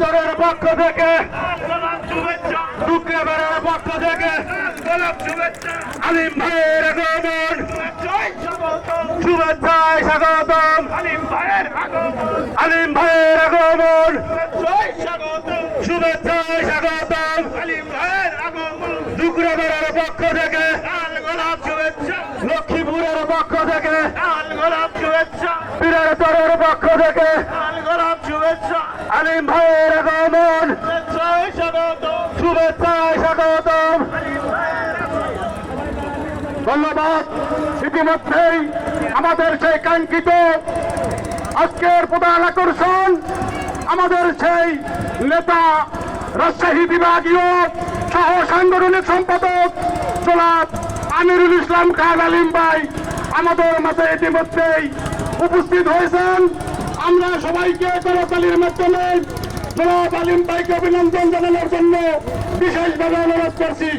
চরের পক্ষ থেকে শুক্রবারের পক্ষ থেকে আলিম ভাইয়ের আগমন। শুভেচ্ছায় স্বাগতম। আলিম ভাইয়ের আগমন। শুভেচ্ছায় স্বাগতম। শুক্রবারের পক্ষ থেকে লক্ষ্মীপুরের পক্ষ থেকে পক্ষ থেকে আলিম ভাইয়ের আগমন। শুভেচ্ছায় ধন্যবাদ। ইতিমধ্যেই আমাদের সেই কাঙ্ক্ষিত আজকের প্রধান আকর্ষণ, আমাদের সেই নেতা রাজশাহী বিভাগীয় সহ সাংগঠনিক সম্পাদক জনাব আমিরুল ইসলাম খান আলিম ভাই আমাদের মাঝে ইতিমধ্যেই উপস্থিত হয়েছেন। আমরা সবাইকে করতালির মাধ্যমে জনাব আলিম ভাইকে অভিনন্দন জানানোর জন্য বিশেষভাবে অনুরোধ করছি।